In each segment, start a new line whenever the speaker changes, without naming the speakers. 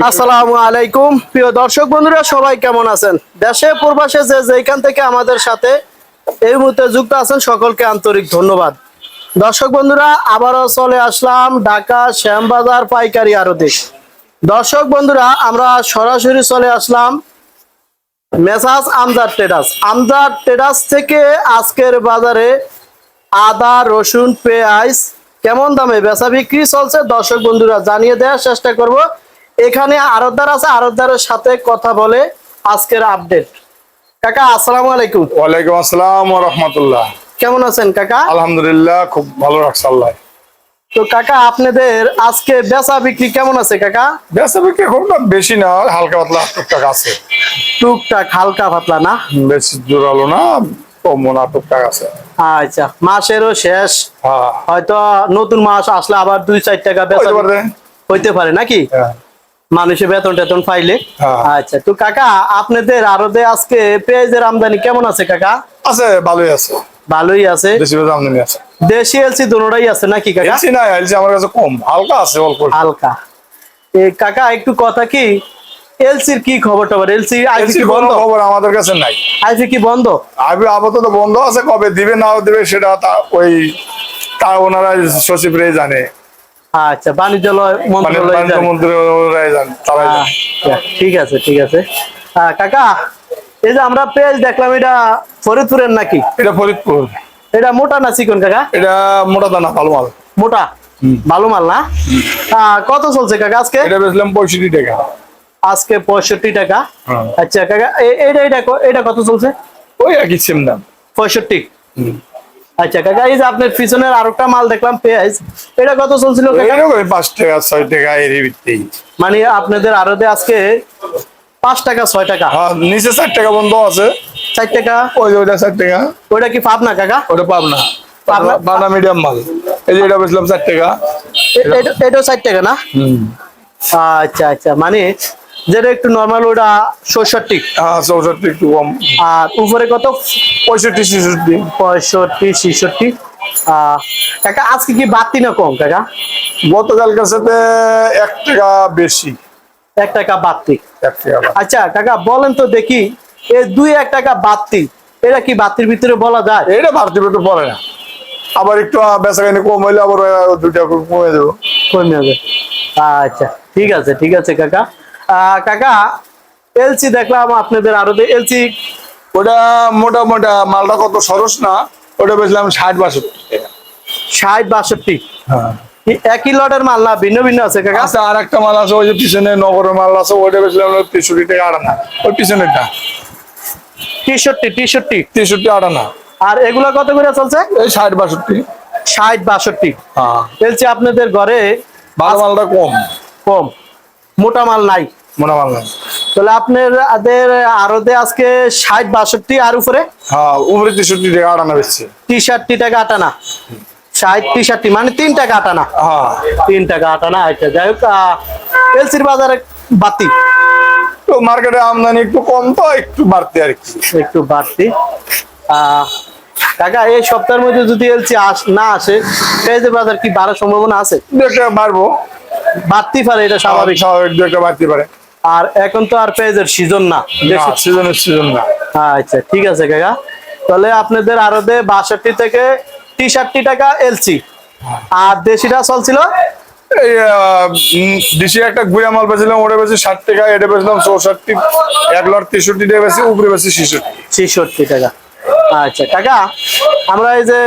আসসালামু আলাইকুম। প্রিয় দর্শক বন্ধুরা, সবাই কেমন আছেন? দেশে, প্রবাসে যে যেখান থেকে আমাদের সাথে এই মুহূর্তে যুক্ত আছেন, সকলকে আন্তরিক ধন্যবাদ। দর্শক বন্ধুরা, আবারও চলে আসলাম ঢাকা শ্যামবাজার পাইকারি আড়তে। দর্শক বন্ধুরা, আমরা সরাসরি চলে আসলাম Messrs Amjad Traders. Amjad Traders থেকে আজকের বাজারে আদা, রসুন, পেঁয়াজ কেমন দামে বেচা বিক্রি চলছে? দর্শক বন্ধুরা, জানিয়ে দেওয়ার চেষ্টা করব। এখানে আরতদার আছে আরতদারের সাথে কথা বলে আজকের আপডেট কাকা আসসালামু আলাইকুম।
ওয়ালাইকুম আসসালাম ওয়া রাহমাতুল্লাহ।
কেমন আছেন কাকা?
আলহামদুলিল্লাহ খুব ভালো রাখছে আল্লাহ।
তো কাকা আপনাদের আজকে বেচা বিক্রি কেমন আছে কাকা?
বেচা বিক্রি খুব না বেশি না হালকা পাতলা টুকটাক আছে।
টুকটাক হালকা পাতলা না?
বেশি জোরালো না কম না টুকটাক আছে।
আচ্ছা মাসেরও শেষ।
হ্যাঁ।
হয়তো নতুন মাস আসলে আবার দুই চার টাকা বেচা
হইতে পারে।
হইতে পারে নাকি?
হ্যাঁ।
মানুষের বেতন টেতন পাইলে?
হ্যাঁ।
আচ্ছা তো কাকা আপনাদের আরও আজকে পেঁয়াজের আমদানি কেমন আছে কাকা?
আছে ভালোই আছে।
ভালোই আছে?
আমদানি আছে।
দেশি এলসি দুটোটাই আছে নাকি কাকা?
এলসি না এলসি আমার কাছে কম। হালকা আছে অল্প।
হালকা। এ কাকা একটু কথা কি? এলসির কি খবর টবর? এলসি আইপি কি বন্ধ?
খবর আমাদের কাছে নাই।
আইপি কি বন্ধ?
আবে আপাতত বন্ধ আছে কবে দিবে নাও দিবে সেটা ওই তা ওনারা সচিবরাই জানে।
আচ্ছা বাণিজ্যালয় মন্ত্রণালয়
বাণিজ্য
আচ্ছা, ঠিক আছে ঠিক আছে। কাকা এই যে আমরা পেঁয়াজ দেখলাম এটা ফরিদপুরের নাকি?
এটা ফরিদপুর।
এটা মোটা না চিকন কাকা?
এটা মোটা দানা ভালো মাল।
মোটা? ভালো মাল না? কত চলছে কাকা আজকে?
এটা বেচলাম পঁয়ষট্টি টাকা।
আজকে পঁয়ষট্টি টাকা।
হ্যাঁ।
আচ্ছা কাকা এটা এটা এটা কত চলছে?
ওই একই সেম দাম।
পঁয়ষট্টি। আচ্ছা কাকা এই যে আপনার পিছনের আরেকটা মাল দেখলাম পেঁয়াজ এটা কত চলছিল
পাঁচ টাকা ছয় টাকা এর ভিত্তি।
মানে আপনাদের আরতে আজকে পাঁচ টাকা ছয় টাকা?
হ্যাঁ নিচে চার টাকা বন্ধ আছে।
চার টাকা?
ওই ওইটা চার টাকা।
ওইটা কি পাব না কাকা?
ওটা
পাবনা?
পাবনা? মিডিয়াম মাল। এই যে এটা বেচলাম চার টাকা।
এটা- এটাও চার টাকা না? আচ্ছা আচ্ছা মানে যেটা একটু নর্মাল ওটা ছষট্টি
হ্যাঁ চৌষট্টি একটু কম।
আর উপরে কত?
পঁয়ষট্টি ছেষট্টি।
পঁয়ষট্টি ছেষট্টি। কাকা আজকে কি বাড়তি না কম কাকা?
গতকালকার সাথে এক টাকা বেশি।
এক টাকা বাড়তি। আচ্ছা কাকা বলেন তো দেখি এই দুই এক টাকা বাড়তি এটা কি বাড়তির ভিতরে বলা যায়?
এটা বাড়তি তো পড়ে না। আবার একটু বেচা কিনে কম হইলে আবার ওই দুই টাকা কমে দেবো।
কমে যাবে। আচ্ছা ঠিক আছে ঠিক আছে কাকা। কাকা এলসি দেখলাম আপনাদের আরও এলসি
ওটা মোটা মোটা মালটা কত সরস না ওটা বেচলাম ষাট বাষট্টি টাকা।
ষাট বাষট্টি?
হ্যাঁ।
একই লটের মাল না ভিন্ন ভিন্ন আছে কাকা?
আচ্ছা আর একটা মাল আছে ওই যে পিছনে নগরের মাল আছে ওইটা বেচলাম তেষট্টি টাকা আটানা ওই পিছনেরটা।
তেষট্টি তেষট্টি?
তেষট্টি আটানা
আর এগুলো কত করে চলছে?
এই ষাট বাষট্টি।
ষাট বাষট্টি।
হ্যাঁ।
এলসি আপনাদের ঘরে
ভালো মালটা কম।
কম। মোটা মাল নাই। তাহলে আপনাদের আরতে আজকে ষাট বাষট্টি আর উপরে?
হ্যাঁ উপরে তেষট্টি টাকা আটানা বেচছে।
টি শার্টটি টাকা আটানা। ষাট টি মানে তিন টাকা আটানা।
হ্যাঁ।
তিন টাকা আটানা আচ্ছা যাই হোক এলসির বাজারে বাতি
তো মার্কেটে আমদানি একটু কম তো একটু বাড়তি আর কি।
একটু বাড়তি। কাকা এই সপ্তাহের মধ্যে যদি এলসি আস না আসে পেঁয়াজের বাজার কি বাড়ার সম্ভাবনা আছে?
বাড়বো।
বাড়তি পারে এটা স্বাভাবিক।
স্বাভাবিক দু একটা বাড়তে পারে।
আর এখন তো আর পেঁয়াজের সিজন না।
সিজনের সিজন না।
আচ্ছা ঠিক আছে কাকা। তাহলে আপনাদের আরও দে বাষট্টি থেকে টি টাকা এলসি আর দেশিটা চলছিল?
ডিসি একটা গুয়া মাল বেছিলাম ওটা বেশি ষাট টাকা এটা বেছিলাম চৌষট্টি এক লট তেষট্টি টাকা বেশি উপরে বেশি ছেষট্টি।
ছেষট্টি টাকা। আচ্ছা কাকা আমরা এই যে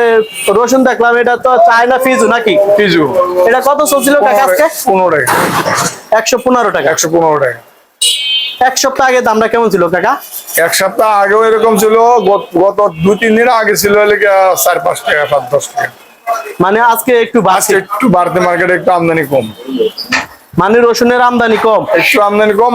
রসুন দেখলাম এটা তো চায়না ফিজু নাকি?
পিজু
এটা কত চলছিল কাকা আজকে?
পনেরো টাকা।
একশো পনেরো টাকা।
একশো পনেরো টাকা।
এক সপ্তাহ আগে দামটা কেমন ছিল কাকা?
এক সপ্তাহ আগেও এরকম ছিল গত- দু তিন দিন আগে ছিল চার পাঁচ টাকা পাঁচ দশ টাকা।
মানে আজকে একটু
একটু বাড়তে মার্কেটে একটু আমদানি কম।
মানে রসুনের আমদানি কম।
একটু আমদানি কম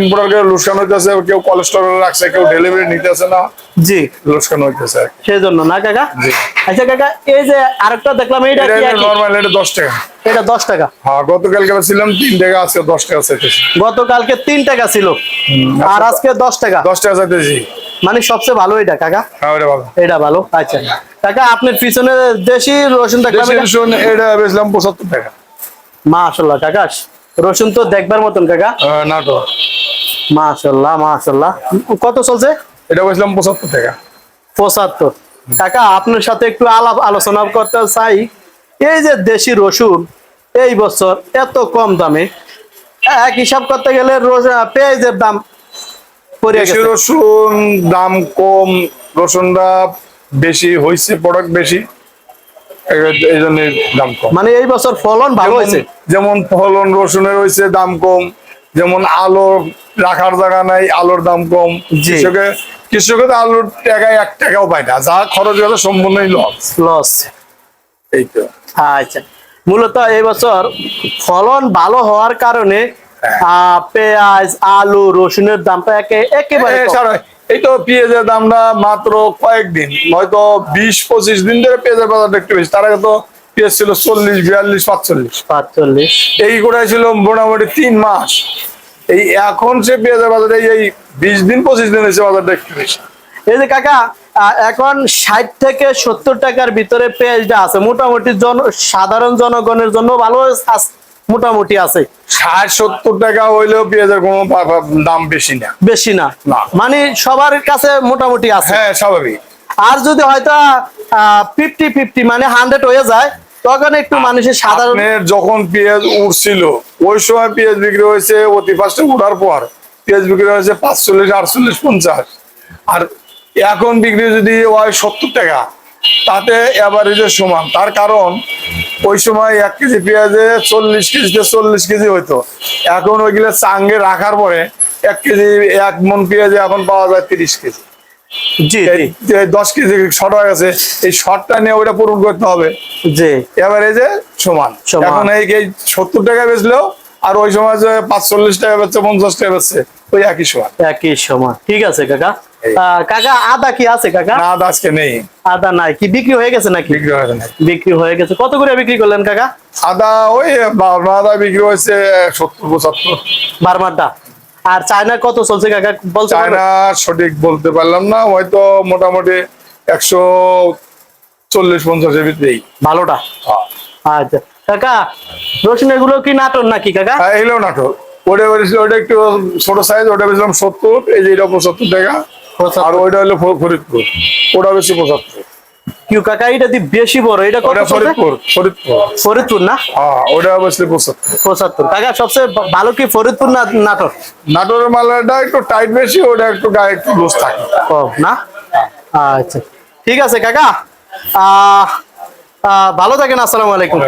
ইম্পোর্টার লোকসান হইতেছে কেউ কোলেস্ট্রল রাখছে কেউ ডেলিভারি নিতেছে না।
জি।
লোকসান হইতেছে
সেই জন্য না কাকা?
জি।
আচ্ছা কাকা এই যে আরেকটা দেখলাম এইটা
এটা
কি?
নর্মাল এটা দশ টাকা।
এটা দশ টাকা।
হ্যাঁ গতকালকে ছিলাম তিন টাকা আজকে দশ টাকা চাইতেছি।
গতকালকে তিন টাকা ছিল আর আজকে দশ টাকা।
দশ টাকা চাইতেছি।
মানে সবচেয়ে ভালো এটা কাকা?
হ্যাঁ ওটা ভালো।
এটা ভালো আচ্ছা। কাকা আপনার পিছনে দেশি রসুন দেখলাম
দেশি রসুন এটা বেচলাম পঁচাত্তর টাকা।
মাশাল্লাহ কাকা রসুন তো দেখবার মতন কাকা।
আহ, নাটোর
মাশাল্লাহ মাশাল্লাহ কত চলছে?
এটা বলছিলাম পঁচাত্তর টাকা।
পঁচাত্তর। কাকা আপনার সাথে একটু আলাপ আলোচনা করতে চাই। এই যে দেশি রসুন এই বছর এত কম দামে এক হিসাব করতে গেলে পেঁয়াজের দাম
রসুন দাম কম রসুনটা বেশি হয়েছে প্রোডাক্ট বেশি। এই- জন্য দাম কম।
মানে এই বছর ফলন ভালো হয়েছে?
যেমন ফলন রসুনের হয়েছে দাম কম যেমন আলো রাখার জায়গা নাই আলোর দাম কম।
জি।
কৃষকে কৃষকে তো আলুর টাকায় এক টাকাও পায় না যা খরচ হলে সম্পূর্ণই লস
লস
এই তো।
আচ্ছা। মূলত এই বছর ফলন ভালো হওয়ার কারণে
হ্যাঁ।
আহ, পেঁয়াজ আলু রসুনের দামটা একে একেবারে
এই তো পেঁয়াজের দামটা মাত্র কয়েকদিন হয়তো বিশ পঁচিশ দিন ধরে পেঁয়াজের বাজারটা একটু বেশি। তার আগে তো পেঁয়াজ ছিল চল্লিশ বিয়াল্লিশ পাঁচচল্লিশ
পাঁচচল্লিশ
এই করে ছিল মোটামুটি তিন মাস। এই এখন সে পেঁয়াজের বাজারে এই বিশ দিন পঁচিশ দিন হয়েছে বাজারটা একটু বেশি।
এই যে কাকা এখন ষাট থেকে সত্তর টাকার ভিতরে পেঁয়াজটা আছে। মোটামুটি জন সাধারণ জনগণের জন্য ভালো মোটামুটি আছে।
ষাট সত্তর টাকা হইলেও পেঁয়াজের কোনো দাম বেশি না।
বেশি না।
না।
মানে সবার কাছে মোটামুটি আছে।
হ্যাঁ স্বাভাবিক।
আর যদি হয়তো ফিফটি ফিফটি মানে হান্ড্রেড হয়ে যায় তখন একটু মানুষের সাধারণ
যখন পেঁয়াজ উঠছিল ওই সময় পেঁয়াজ বিক্রি হয়েছে অতি ফার্স্টে উঠার পর। পেঁয়াজ বিক্রি হয়েছে পাঁচচল্লিশ আটচল্লিশ পঞ্চাশ। আর এখন বিক্রি যদি হয় সত্তর টাকা। তাতে এভারেজের সমান। তার কারণ ওই সময় এক কেজি পেঁয়াজে চল্লিশ কেজিতে চল্লিশ কেজি হইতো। এখন ওইগুলো চাঙ্গে রাখার পরে এক কেজি এক মন পেঁয়াজে এখন পাওয়া যায় তিরিশ কেজি।
জি
যে দশ কেজি শর্ট হয়ে গেছে এই শর্টটা নিয়ে ওইটা পূরণ করতে হবে।
জি।
এভারেজে সমান।
সমান।
এখন এই এই সত্তর টাকা বেচলেও আর ওই সময় যে পাঁচচল্লিশ টাকা বেচছে পঞ্চাশ টাকা বেচছে ওই একই সমান
একই সময়। ঠিক আছে কাকা। কাকা আদা কি আছে কাকা?
আদা আজকে নেই।
আদা নাই। কি বিক্রি হয়ে গেছে নাকি?
বিক্রি হয়েছে না
বিক্রি হয়ে গেছে। কত করে বিক্রি করলেন কাকা?
আদা ওই বারো আদা বিক্রি হয়েছে সত্তর পঁচাত্তর।
বারমারটা আর চায়না কত চলছে কাকা? পারবেন?
চায়না সঠিক বলতে পারলাম না। হয়তো মোটামুটি একশো চল্লিশ পঞ্চাশের ভিতরেই।
ভালোটা। আচ্ছা। কাকা রসুন এগুলো কি নাটক নাকি কাকা?
হ্যাঁ এলো নাটক ওটা বেশি- ওটা একটু ছোট সাইজ ওটা বেছিলাম সত্তর এই যে এটা পঁচাত্তর টাকা। আর ওইটা হলো ফরিদপুর ওটা বেশি পঁচাত্তর।
কিউ কাকা এটা দি বেশি বড় এটা কত
ফরিদপুর ফরিদপুর।
ফরিদপুর না?
হ্যাঁ ওটা
কাকা সবচেয়ে ভালো কি ফরিদপুর না নাটক
নাটোরের মালাটা একটু টাইট বেশি ওটা একটু গায়ে একটু লুজ থাকে।
কম না? আচ্ছা ঠিক আছে কাকা। ভালো থাকেন আসসালামু আলাইকুম।